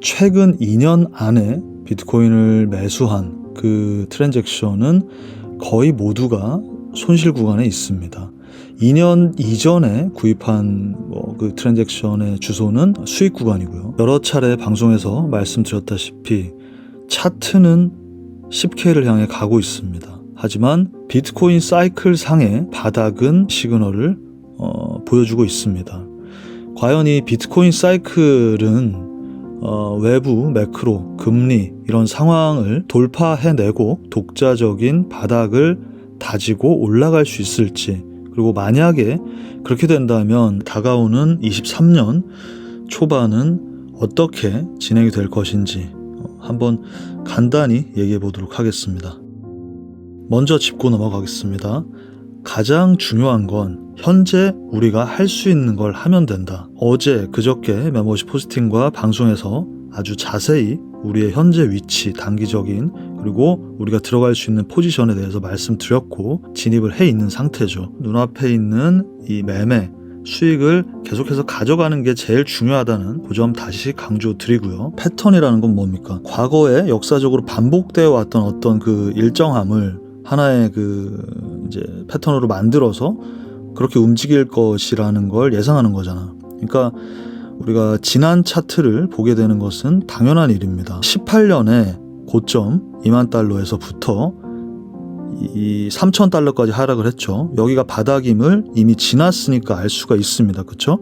최근 2년 안에 비트코인을 매수한 그 트랜잭션은 거의 모두가 손실 구간에 있습니다. 2년 이전에 구입한 뭐 그 트랜잭션의 주소는 수익 구간이고요. 여러 차례 방송에서 말씀드렸다시피 차트는 10K를 향해 가고 있습니다. 하지만 비트코인 사이클 상의 바닥은 시그널을 어, 보여주고 있습니다. 과연 이 비트코인 사이클은 어, 외부 매크로, 금리 이런 상황을 돌파해내고 독자적인 바닥을 다지고 올라갈 수 있을지 그리고 만약에 그렇게 된다면 다가오는 23년 초반은 어떻게 진행이 될 것인지 어, 한번 간단히 얘기해 보도록 하겠습니다. 먼저 짚고 넘어가겠습니다. 가장 중요한 건 현재 우리가 할 수 있는 걸 하면 된다. 어제 그저께 메모시 포스팅과 방송에서 아주 자세히 우리의 현재 위치, 단기적인 그리고 우리가 들어갈 수 있는 포지션에 대해서 말씀드렸고 진입을 해 있는 상태죠. 눈앞에 있는 이 매매 수익을 계속해서 가져가는 게 제일 중요하다는 그 점 다시 강조드리고요. 패턴이라는 건 뭡니까? 과거에 역사적으로 반복되어 왔던 어떤 그 일정함을 하나의 그 이제 패턴으로 만들어서 그렇게 움직일 것이라는 걸 예상하는 거잖아. 그러니까 우리가 지난 차트를 보게 되는 것은 당연한 일입니다. 18년에 고점 2만 달러에서부터 이 3천 달러까지 하락을 했죠. 여기가 바닥임을 이미 지났으니까 알 수가 있습니다. 그렇죠?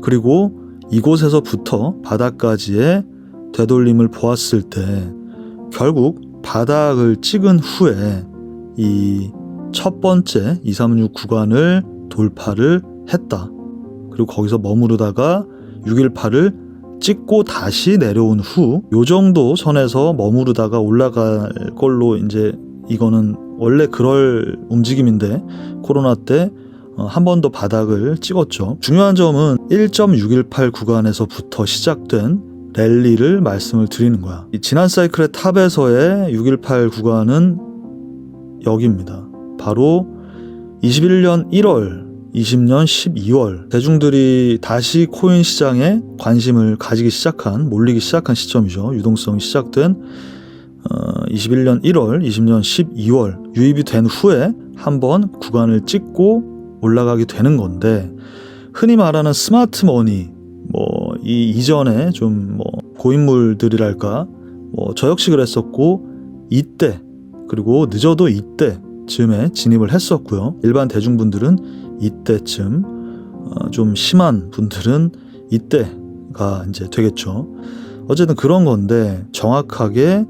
그리고 이곳에서부터 바닥까지의 되돌림을 보았을 때 결국 바닥을 찍은 후에 이 첫 번째 236 구간을 돌파를 했다. 그리고 거기서 머무르다가 618을 찍고 다시 내려온 후 요 정도 선에서 머무르다가 올라갈 걸로 이제 이거는 원래 그럴 움직임인데 코로나 때 어, 한번 더 바닥을 찍었죠. 중요한 점은 1.618 구간에서부터 시작된 랠리를 말씀을 드리는 거야. 이 지난 사이클의 탑에서의 618 구간은 여기입니다. 바로 21년 1월, 20년 12월 대중들이 다시 코인 시장에 관심을 가지기 시작한 몰리기 시작한 시점이죠. 유동성이 시작된 어, 21년 1월, 20년 12월 유입이 된 후에 한번 구간을 찍고 올라가게 되는 건데 흔히 말하는 스마트 머니 뭐 이 이전에 좀 뭐 고인물들이랄까 뭐 저 역시 그랬었고 이때 그리고 늦어도 이때 쯤에 진입을 했었고요. 일반 대중분들은 이때쯤 어, 좀 심한 분들은 이때가 이제 되겠죠. 어쨌든 그런 건데 정확하게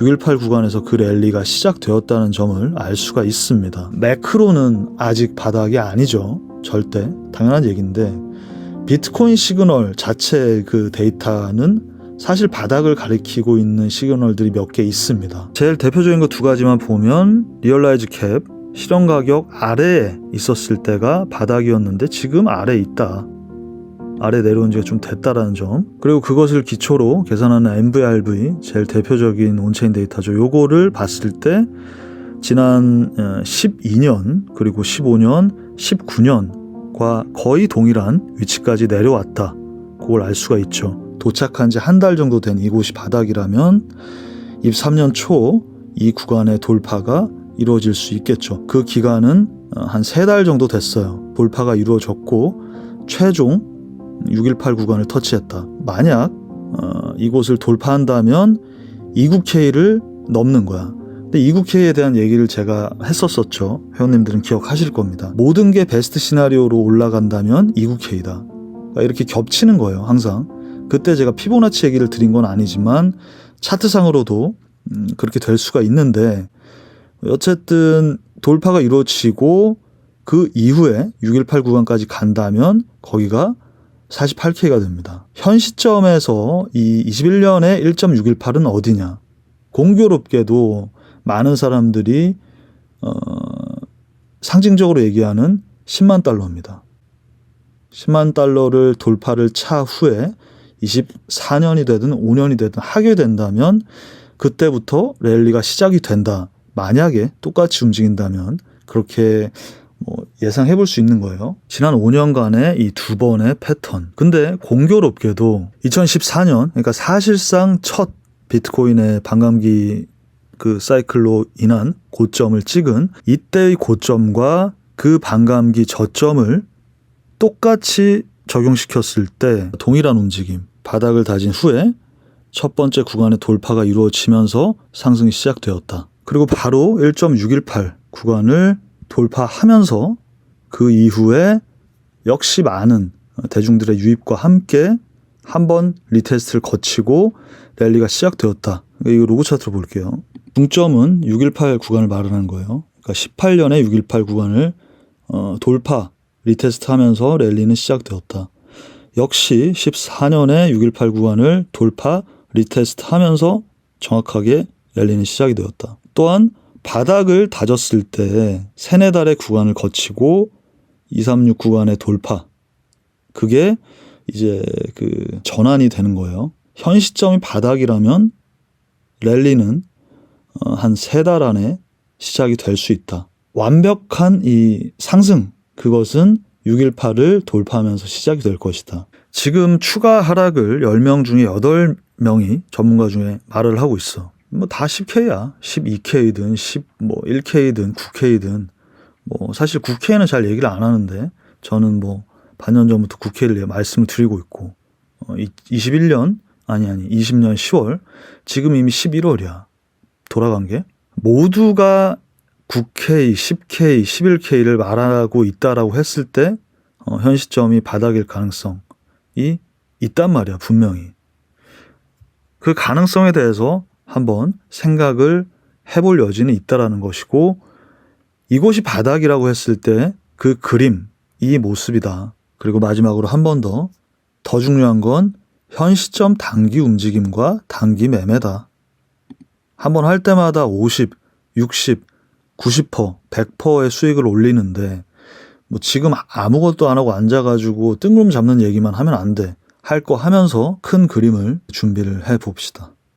618 구간에서 그 랠리가 시작되었다는 점을 알 수가 있습니다. 매크로는 아직 바닥이 아니죠. 절대 당연한 얘기인데 비트코인 시그널 자체 그 데이터는 사실 바닥을 가리키고 있는 시그널들이 몇 개 있습니다. 제일 대표적인 거 두 가지만 보면 리얼라이즈 캡 실현 가격 아래에 있었을 때가 바닥이었는데 지금 아래에 있다. 아래 내려온 지가 좀 됐다라는 점. 그리고 그것을 기초로 계산하는 MVRV 제일 대표적인 온체인 데이터죠. 요거를 봤을 때 지난 12년 그리고 15년, 19년과 거의 동일한 위치까지 내려왔다. 그걸 알 수가 있죠. 도착한 지 한 달 정도 된 이곳이 바닥이라면 23년 초 이 구간의 돌파가 이루어질 수 있겠죠. 그 기간은 한 세 달 정도 됐어요. 돌파가 이루어졌고 최종 618 구간을 터치했다. 만약 어, 이곳을 돌파한다면 29K를 넘는 거야. 근데 29K에 대한 얘기를 제가 했었었죠. 회원님들은 기억하실 겁니다. 모든 게 베스트 시나리오로 올라간다면 29K다. 그러니까 이렇게 겹치는 거예요, 항상. 그때 제가 피보나치 얘기를 드린 건 아니지만 차트상으로도 음, 그렇게 될 수가 있는데 어쨌든 돌파가 이루어지고 그 이후에 618 구간까지 간다면 거기가 48K가 됩니다. 현 시점에서 이 21년에 1.618은 어디냐? 공교롭게도 많은 사람들이 어, 상징적으로 얘기하는 10만 달러입니다. 10만 달러를 돌파를 차 후에 24년이 되든 5년이 되든 하게 된다면 그때부터 랠리가 시작이 된다. 만약에 똑같이 움직인다면 그렇게 뭐 예상해 볼 수 있는 거예요. 지난 5년간의 이 두 번의 패턴. 근데 공교롭게도 2014년, 그러니까 사실상 첫 비트코인의 반감기 그 사이클로 인한 고점을 찍은 이때의 고점과 그 반감기 저점을 똑같이 적용시켰을 때 동일한 움직임, 바닥을 다진 후에 첫 번째 구간의 돌파가 이루어지면서 상승이 시작되었다. 그리고 바로 1.618 구간을 돌파하면서 그 이후에 역시 많은 대중들의 유입과 함께 한 번 리테스트를 거치고 랠리가 시작되었다. 이거 로그 차트로 볼게요. 중점은 618 구간을 말하는 거예요. 그러니까 18년에 618 구간을 어, 돌파, 리테스트 하면서 랠리는 시작되었다. 역시 14년에 618 구간을 돌파, 리테스트 하면서 정확하게 랠리는 시작이 되었다. 또한 바닥을 다졌을 때 세네 달의 구간을 거치고 236 구간의 돌파. 그게 이제 그 전환이 되는 거예요. 현 시점이 바닥이라면 랠리는 어, 한세 달 안에 시작이 될 수 있다. 완벽한 이 상승, 그것은 618을 돌파하면서 시작이 될 것이다. 지금 추가 하락을 10명 중에 8명이 전문가 중에 말을 하고 있어. 뭐 다 10K야. 12K든 10 뭐 1K든 9K든 뭐 사실 9K는 잘 얘기를 안 하는데 저는 뭐 반년 전부터 9K를 말씀을 드리고 있고 어, 21년 아니 아니 20년 10월 지금 이미 11월이야. 돌아간 게 모두가 9K, 10K, 11K를 말하고 있다라고 했을 때 어, 현 시점이 바닥일 가능성이 있단 말이야 분명히. 그 가능성에 대해서 한번 생각을 해볼 여지는 있다라는 것이고 이곳이 바닥이라고 했을 때 그 그림 이 모습이다. 그리고 마지막으로 한 번 더더 중요한 건 현 시점 단기 움직임과 단기 매매다. 한번 할 때마다 50, 60, 90%, 100%의 수익을 올리는데 뭐 지금 아무것도 안 하고 앉아가지고 뜬구름 잡는 얘기만 하면 안 돼. 할 거 하면서 큰 그림을 준비를 해 봅시다.